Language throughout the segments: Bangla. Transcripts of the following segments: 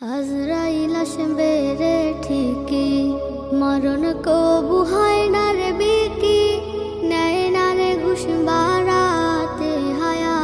আজরাইল আসবে রে ঠিকই। মরণ কবু হয় না রে বিকি, নেয় না রে ঘুষ বাড়াতে হায়া।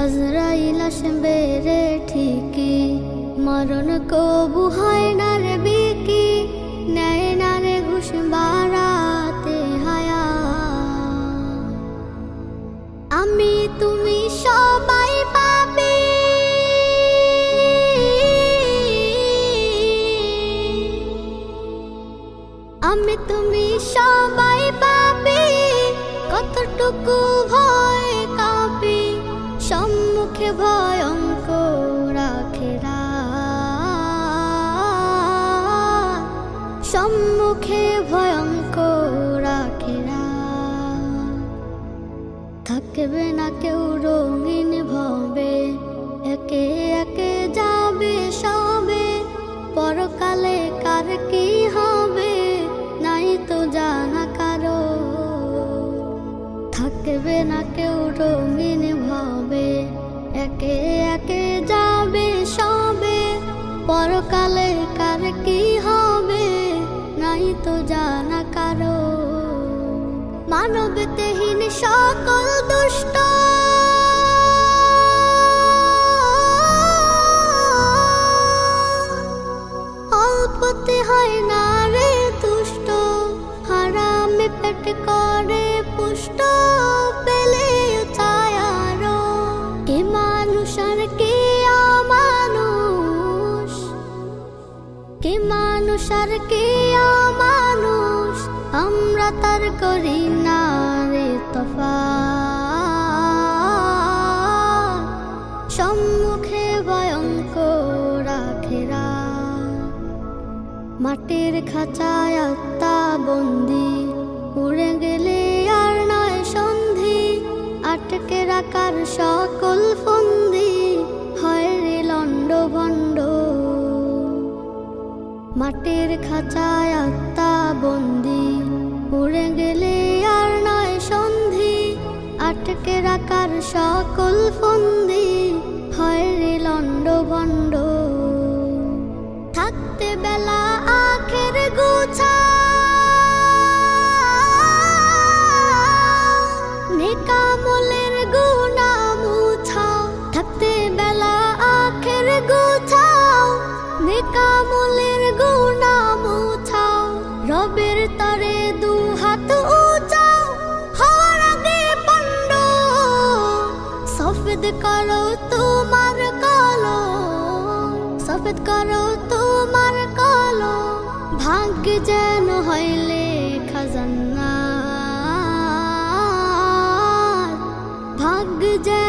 আজরাইল আসবে রে ঠিকই, মরণ কবু হয় না রে বিকি, নেয় না রে ঘুষ বাড়াতে হায়া। আমি তুমি সবাই আমি তুমি সবাই পাবে কতটুকু ভয় কাঁপে, সম্মুখে ভয়ঙ্ক রাখেরা সম্মুখে ভয়ঙ্ক রাখেরা থাকবে না কেউ রঙিন ভবে, একে একে যাবে সবে, পরকালে একে যাবে সবে পরকালে কার কি হবে? নাই তো জানা কারও। মানবতেহীন সকল দুষ্ট আর কে মানুষ? আমরা তার করি না রে তফা সম্মুখে ভয়ঙ্কর মাটির খাঁচায় আত্মা বন্দি। উড়ে গেলে আর নয় সন্ধি। আটকে রাখার সকল মাটির খাঁচায় আত্মা বন্দি। উড়ে গেলে আর নয় সন্ধি, আটকে রাখার সকল ফন্দি। হয় রে ভণ্ড থাকতে বেলা আখের গুছা নেকামলের গুণা মুছাও রবের তরে দু হাত উচাও হওয়ার আগে পণ্ড, সফেদ করো তোমার কলো। সফেদ করো তোমার কলো, ভাগ্য যেন হইলে খাজান্না ভাগ্য যেন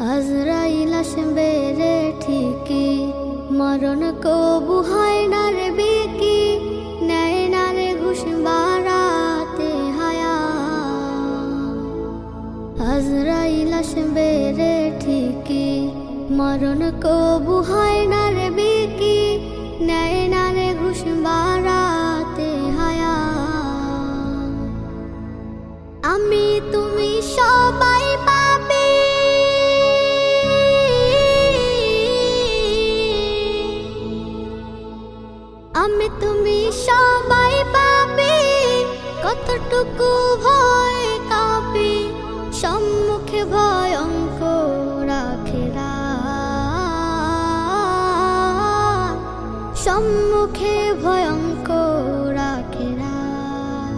আজরাইল আসবে রে ঠিকই। মরণ কবু হয় না রে বিকি, নেয় না রে ঘুষ বাড়াতে হায়া। আজরাইল আসবে রে ঠিকই, মরণ কবু হয় না রে বিকি, নেয় না রে ঘুষ বাড়াতে আমি তুমি সবাই পাবে, কতটুকু ভয় কাঁপে, সম্মুখে ভয়ঙ্ক রাখে রাত। সম্মুখে ভয়ঙ্ক রাখে রাত।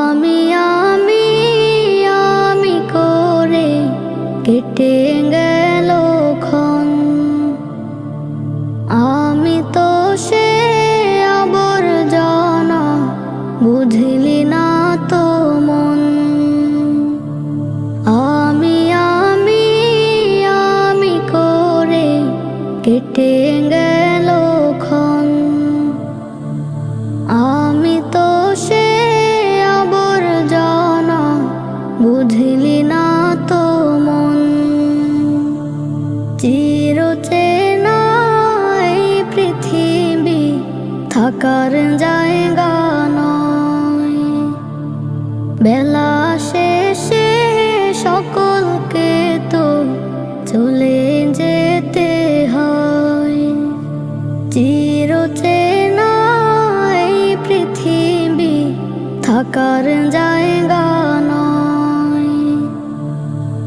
আমি আমি আমি করে কেটে থাকার জায়গা নয়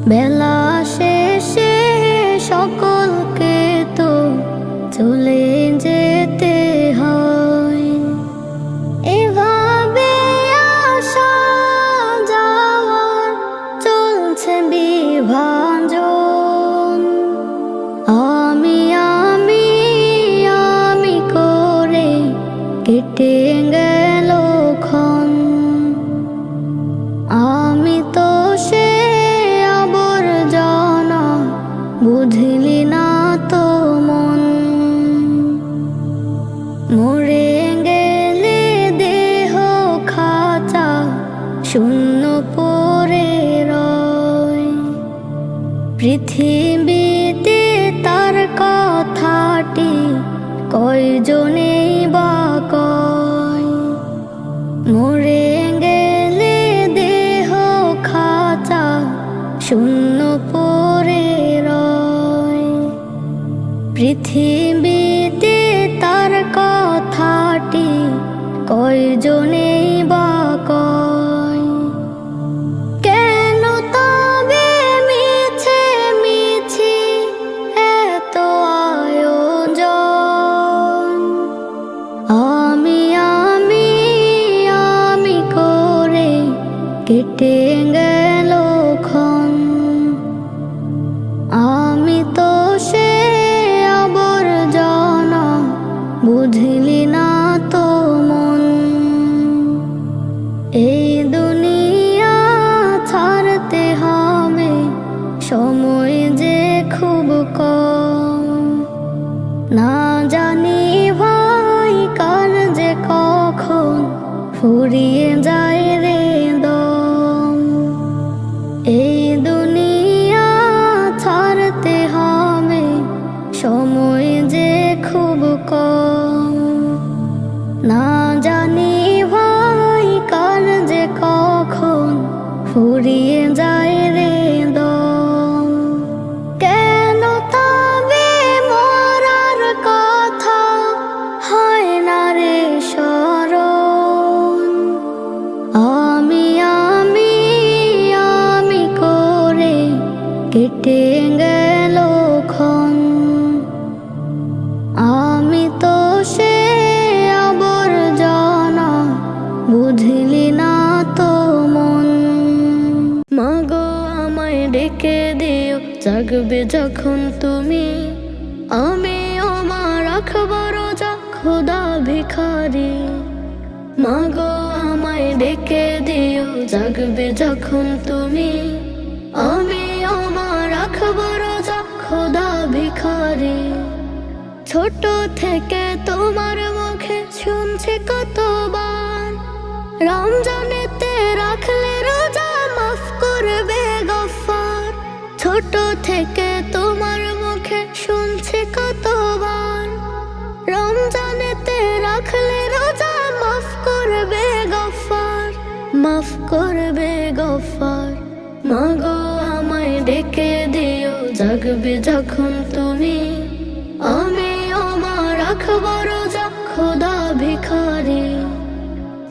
বেলা শেষে সকলকে তো চলে যেতে হয় এভাবে আসা যাওয়ার চলছে বিভাজন আমি আমি করে কেটে গেল 听 না জানি ভাই, কার যে কখন ফুরিয়ে যায় রে দম। এই দুনিয়া ছাড়তে হবে সময় যে খুব কম। না জানি ভাই, কার যে কখন ফুরিয়ে যায় রে জাগবে যখন তুমি। আমি আমার রাখবার যা খোদা ভিখারি। মাগো আমায় ডেকে দিও, জাগবে যখন তুমি। আমি আমার রাখবার যা খোদা ভিখারি। ছোট থেকে তোমার মুখে শুনছি কতবার। রমজানেতে মাগো, আমায় ডেকে দিও জাগবে যখন তুমি। আমি আমার রাখবার খোদা ভিখারি।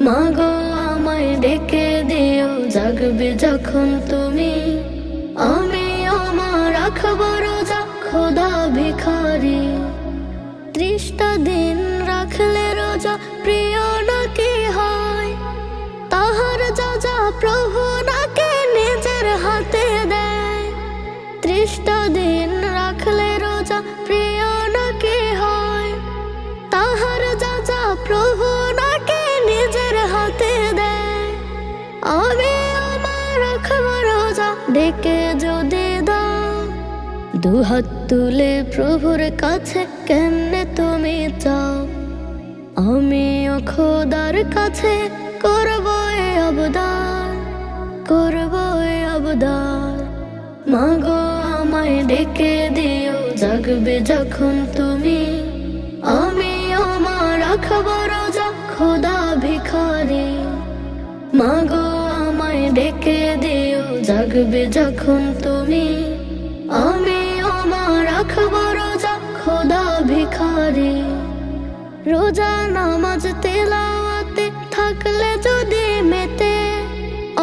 মাগো, আমায় ডেকে দিও জাগবে যখন তুমি। ডেকে যদি দাও, দুহাত তুলে প্রভুর কাছে কেমনে তুমি চাও? আমি খোদার কাছে করব এ অবদান করব এ অবদান মাগো, আমায় ডেকে দিও, জাগবে যখন তুমি। আমি আমার রাখব রোজা, খোদা ভিখারি। মাগো জাগবে যখন তুমি। আমি আমার রাখব রোজা খোদা ভিখারি। রোজা নামাজ তেলাওয়াতে থাকলে যদি মেতে,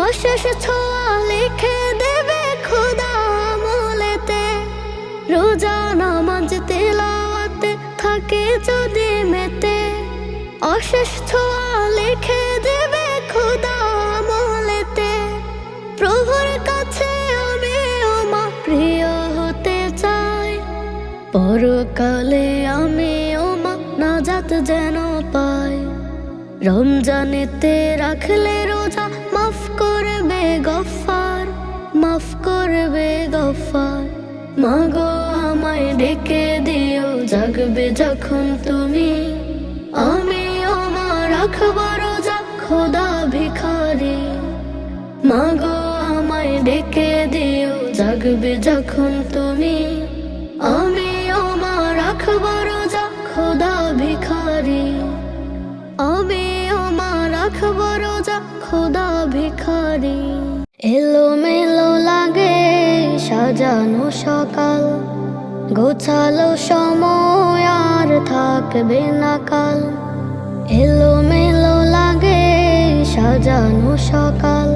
অশেষ ছোঁয়া লিখে দেবে খোদা আমলেতে। রোজা নামাজ তেলাওয়াতে থাকে যদি মেতে, অশেষ ছোঁয়া লিখে পরকালে আমি ওমা নাজাত যেন পাই। রমজানেতে রাখলে রোজা মাফ করবে গফার, মাফ করবে গফার। মাগো, আমায় ডেকে দিও, জাগবে যখন তুমি। আমি আমার রাখব রোজা, খোদা ভিখারি। মাগো, আমায় ডেকে দিও, জাগবে যখন তুমি খোদা ভিখারি। এলো মেলো লাগে সাজানো সকাল। গোছালো সময় আর থাকবে না কাল। এলো মেলো লাগে সাজানো সকাল।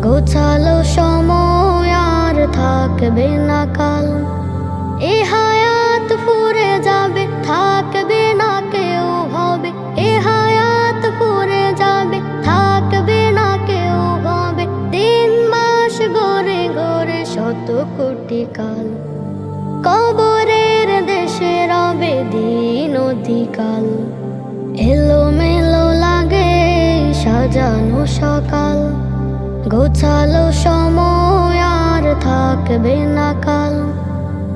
গোছালো সময় আর থাকবে না কাল। কাল। কবরের দেশে রবে দিন অধিকাল। এলো মেলো লাগে সাজানো সকাল। গোছালো সময় আর থাকবে না কাল।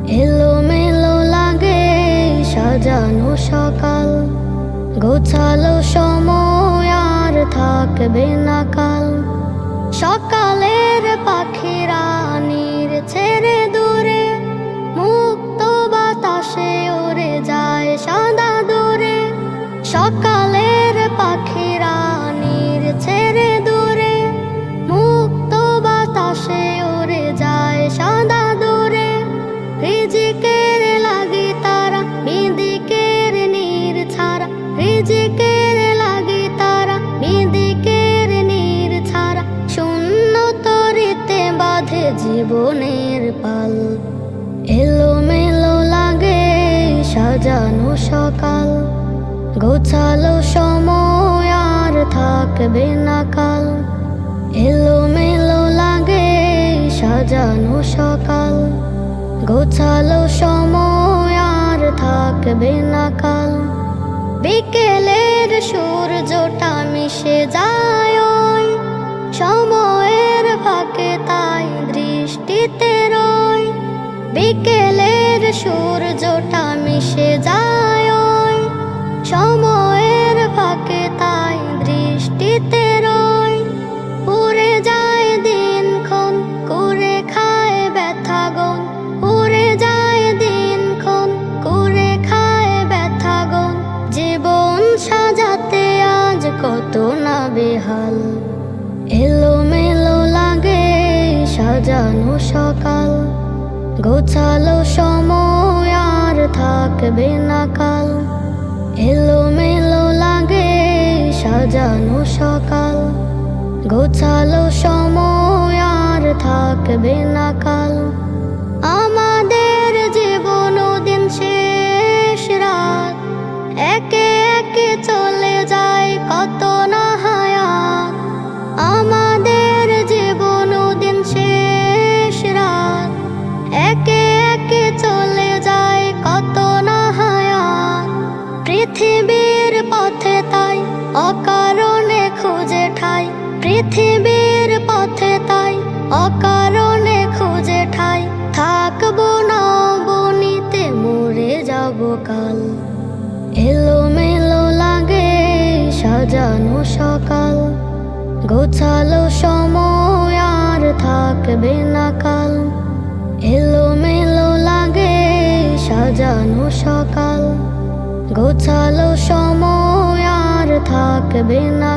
এলো মেলো লাগে সাজানো সকাল। গোছালো সময় আর থাকবে না কাল। সকালের পাখিরা সকালের মেলো লাগে সাজানো সকাল। গোছালো সময় আর থাকবে না কাল। বিকেলের সূর্যটা মিশে যায় সময়ের ফাঁকে তাই দৃষ্টিতে রয়। বিকেলের সূর্যটা মিশে যায় অকারণে খুঁজে ঠাই। থাকব না বনিতে, মরে যাব কাল। এলো মেলো লাগে সাজানো সকাল। গোছালো সময় আর থাকবে না কাল। এলো মেলো লাগে সাজানো সকাল। গোছালো সময় আর থাকবে না